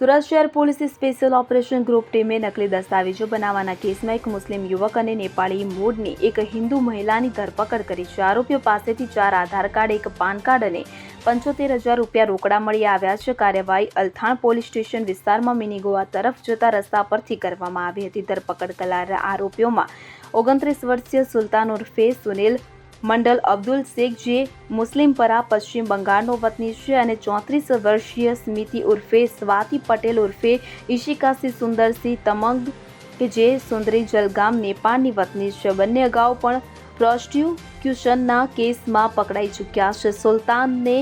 સુરત શહેર પોલીસે special operation group ટીમે નકલી દસ્તાવેજો બનાવવાના કેસમાં એક મુસ્લિમ યુવક અને નેપાળી મૂળની એક હિન્દુ મહિલાની ધરપકડ કરી છે. આરોપીઓ પાસેથી ચાર આધાર કાર્ડ, એક પાન કાર્ડ અને પંચોતેર હજાર રૂપિયા રોકડા મળી આવ્યા છે. કાર્યવાહી અલથાણ પોલીસ સ્ટેશન વિસ્તારમાં મિની ગોવા તરફ જતા રસ્તા પરથી કરવામાં આવી હતી ધરપકડ કરાયેલા આરોપીઓમાં ઓગણત્રીસ વર્ષીય સુલતાન ઉર્ફે સુનિલ મંડલ અબ્દુલ શેખ જે મુસ્લિમપરા પશ્ચિમ બંગાળનો વતની છે અને ચોત્રીસ વર્ષીય સ્મિતિ ઉર્ફે સ્વાતિ પટેલ ઉર્ફે ઈશિકાસી સુંદરસિંહ તમંગ કે જે સુંદરી જલગામ નેપાળની વતની છે. બંને અગાઉ પણ પ્રોસ્ટિક્યુશનના કેસમાં પકડાઈ ચૂક્યા છે. સુલતાનને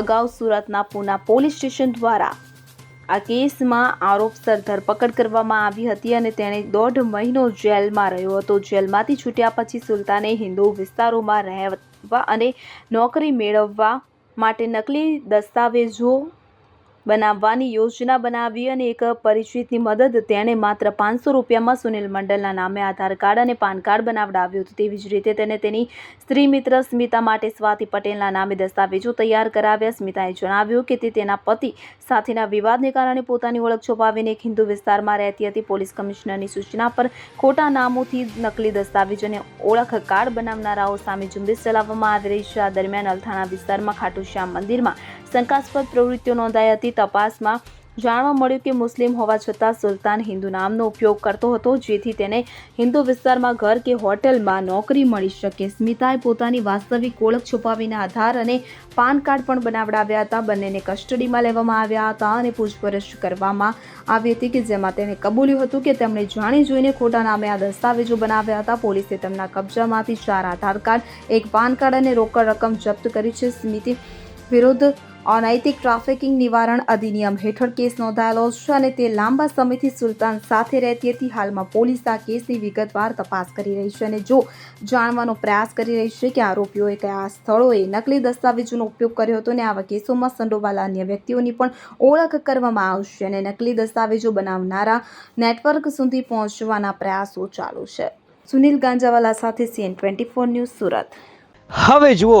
અગાઉ સુરતના પૂના પોલીસ સ્ટેશન દ્વારા આ કેસમાં આરોપસર ધરપકડ કરવામાં આવી હતી અને તેણે દોઢ મહિનો જેલમાં રહ્યો હતો. જેલમાંથી છૂટ્યા પછી સુલતાને હિન્દુ વિસ્તારોમાં રહેવા અને નોકરી મેળવવા માટે નકલી દસ્તાવેજો બનાવવાની યોજના બનાવી અને એક પરિચિતની મદદ તેણે માત્ર પાંચસો રૂપિયામાં સુનિલ મંડલના નામે આધાર કાર્ડ અને પાન કાર્ડ બનાવડાવ્યું હતું. તેવી જ રીતે તેને તેની સ્ત્રી મિત્ર સ્મિતા માટે સ્વાતિ પટેલના નામે દસ્તાવેજો તૈયાર કરાવ્યા. સ્મિતાએ જણાવ્યું કે તે તેના પતિ સાથેના વિવાદને કારણે પોતાની ઓળખ છુપાવીને એક હિન્દુ વિસ્તારમાં રહેતી હતી. પોલીસ કમિશનરની સૂચના પર ખોટા નામોથી નકલી દસ્તાવેજ અને ઓળખ કાર્ડ બનાવનારાઓ સામે ઝુંબેશ ચલાવવામાં આવી રહી છે. આ દરમિયાન અલથાણા વિસ્તારમાં ખાટુશ્યામ મંદિરમાં શંકાસ્પદ પ્રવૃત્તિઓ નોંધાઈ હતી. તપાસમાં જાણવા મળ્યું કે મુસ્લિમ હોવા છતાં સુલતાન હિન્દુ નામનો ઉપયોગ કરતો હતો, જેથી તેને હિન્દુ વિસ્તારમાં ઘર કે હોટેલમાં નોકરી મળી શકે. સ્મિતાએ પોતાની વાસ્તવિક ઓળખ છુપાવીને આધાર અને પાન કાર્ડ પણ બનાવડાવ્યા હતા. બંનેને કસ્ટડીમાં લેવામાં આવ્યા હતા અને પૂછપરછ કરવામાં આવી હતી કે જેમાં તેણે કબૂલ્યું હતું કે તેમણે જાણી જોઈને ખોટા નામે આ દસ્તાવેજો બનાવ્યા હતા. પોલીસે તેમના કબજામાંથી ચાર આધાર કાર્ડ, એક પાન કાર્ડ અને રોકડ રકમ જપ્ત કરી છે. સ્મિતિ વિરુદ્ધ અનૈતિક ટ્રાફિકિંગ નિવારણ અધિનિયમ હેઠળ કેસ નોંધાયેલો છે અને તે લાંબા સમયથી સુલતાન સાથે રહેતી હતી. હાલમાં પોલીસ આ કેસની વિગતવાર તપાસ કરી રહી છે અને જો જાણવાનો પ્રયાસ કરી રહી છે કે આરોપીઓએ કયા સ્થળોએ નકલી દસ્તાવેજોનો ઉપયોગ કર્યો હતો અને આવા કેસોમાં સંડોવાયેલા અન્ય વ્યક્તિઓની પણ ઓળખ કરવામાં આવશે અને નકલી દસ્તાવેજો બનાવનારા નેટવર્ક સુધી પહોંચવાના પ્રયાસો ચાલુ છે. સુનિલ ગાંજાવાલા સાથે CN twenty four news Surat. હવે જુઓ